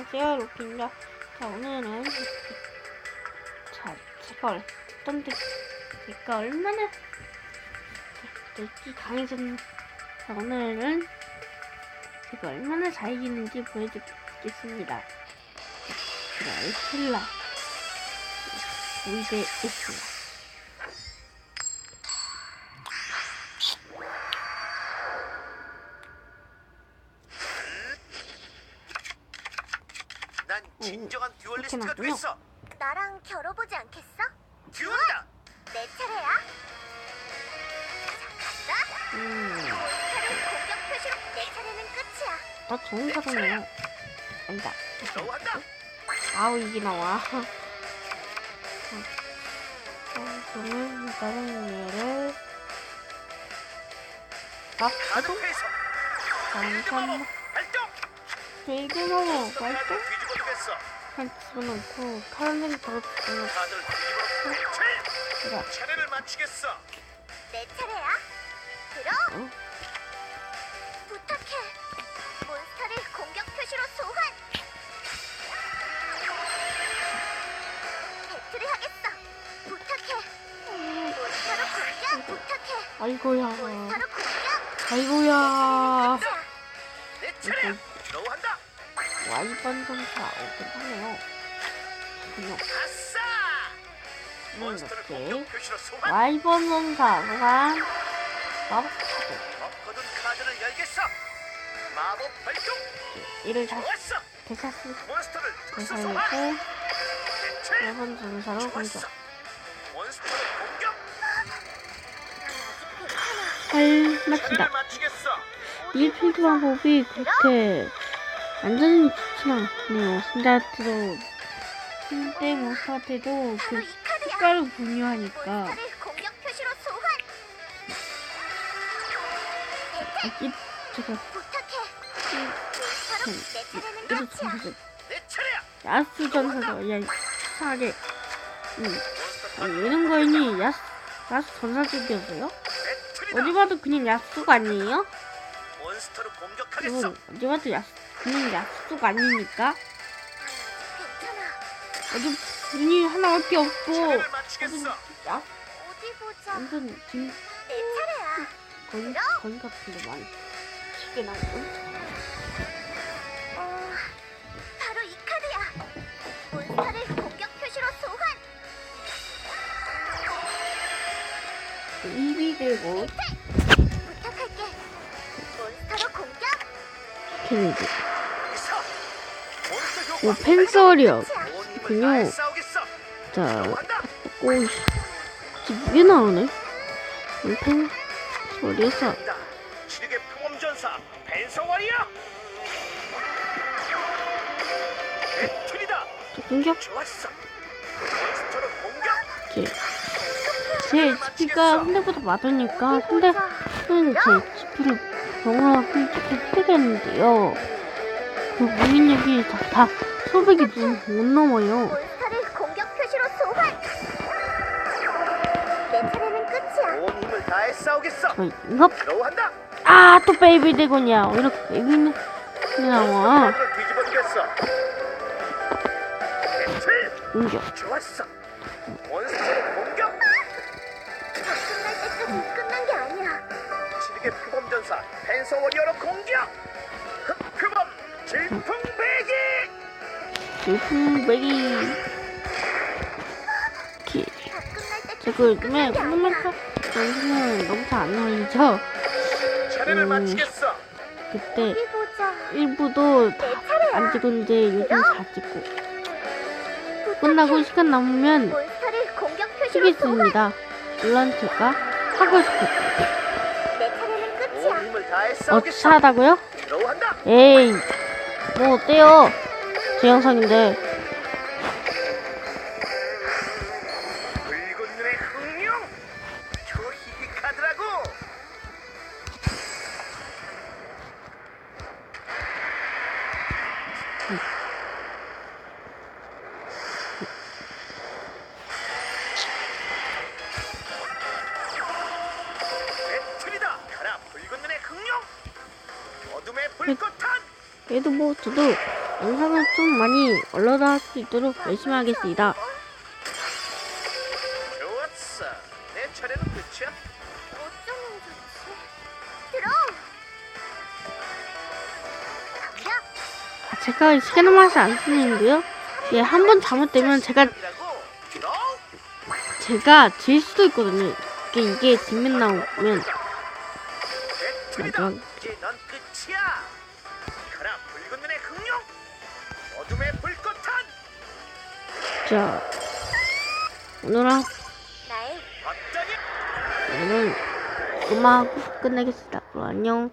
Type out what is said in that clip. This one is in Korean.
안녕하세요. 로키입니다 자 오늘은 자 제가 어떤 데 제가 얼마나 덱이 강해졌는지 자 오늘은 제가 얼마나 잘 이기는지 보여드리겠습니다. 제가 에슬라. 우이대 에슬라 진정한 듀얼리스트가 맞군요. 됐어. 나랑 겨뤄보지 않겠어? 듀얼이다. 내 차례야. 자, 간다. 음, 몬스터를 공격 표시로 내 차례는 끝이야. 나 좋은 사람이에요 아니다 좋아한다. 아우 이게 나와 어, 저는 다른 얘를 막 가드 계속 페이서. 잠깐 마법 발동. 대규모로 몬스터 말도 카드를 뒤집어 두겠어. 한 집어넣고 카라멜 바로 집어넣고 차례를 맞추겠어. 내 차례야. 들어. 어? 부탁해. 몬스터를 공격 표시로 소환. 배틀을 하겠어. 부탁해. 몬스터로 공격. 부탁해. 아이고야 몬스터로 공격. 아이고야 자, 내 차례야. 너한다. 와이번 전사 오긴 하네요 그냥. 몬스터를 이렇게. 와이번 전사 소환 마법 카드 발동. 이를 다시 좋았어. 대사스 몬스터를 특수 대사를 소환. 고 배틀. 와이번 전사로 공격 좋았어. 몬스터를 공격. 할 맞습니다 차례를 맞추겠어. 이 필드 방법이 그렇게 완전히 좋진 않네요. 신다트도 신대 몬스터한테도 바로 그. 색깔을 분유하니까 몬스터를 공격 표시로 소환. 이 제가 내 차례야. 야수 전사도 야 이상하게 음, 아니, 이런 거니 야수 야수 전사적이었어요? 어디 봐도 그냥 야수가 아니에요? 이건 어디 봐도 야수 야수가 아니니까 괜찮아. 어디 눈이 하나밖에 없고. 완전 차례야. 거의 거의 같은 거 많이 쉽게 나오고 어, 바로 이 카드야. 몬스터를 공격 표시로 소환. 입이 되고 부탁할게. 몬스터로 공격. 캐리지. 오 펜서리어 끝이야. 온 힘을 군요. 다해 싸우겠어. 자. 오이 이게 나오네 펜 소리에서 간다. 지르게 풍엄전사 벤서 와리어. 배틀이다. 공격. 이렇게 제 HP가 상대보다 많으니까 상대는 제 HP를 병원을 좀 빼겠는데요 그 무인력이 다, 다 소백이 못, 못 넘어요 몬스터를 공격 표시로 소환. 내 차례는 끝이야. 온 힘을 다해 싸우겠어. 저 이거 너한다. 아또 베이비 왜 이렇게 베이비는 나와 뒤집어. 배틀. 공격 좋았어. 몬스터를 공격. 끝날 때까지 끝난 게 아니야. 지르게 표범 전사 펜서 워리어로 공격. 흑표범 질풍 배기. 질풍 베기 이렇게 다 제가 요즘에. 콜로메카 영상을 너무 잘안 올리죠 차례를 음. 마치겠어. 그때. 일부도 내다 차례야. 안 찍었는데 요즘 잘 찍고 끝나고 시간 남으면. 찍겠습니다 물론 제가 하고 싸우겠어. 어차다고요? 에이 뭐 어때요 제 영상인데. 얘도 뭐 저도 영상을 좀 많이 올라갈 수 있도록 열심히 하겠습니다. 좋았어. 내 차례는 끝이야. 어쩌면 좋지? 들어. 갑니다. 아, 제가 시계는 맛이 안 쓰는데요. 예, 한 번 잘못되면 제가. 제가 질 수도 있거든요. 이게 이게 뒷면 나오면. 마지막 넌 끝이야. 어둠의 불꽃탄. 자 오늘은 어떠니? 오늘은 음악 끝내겠습니다. 그럼 안녕.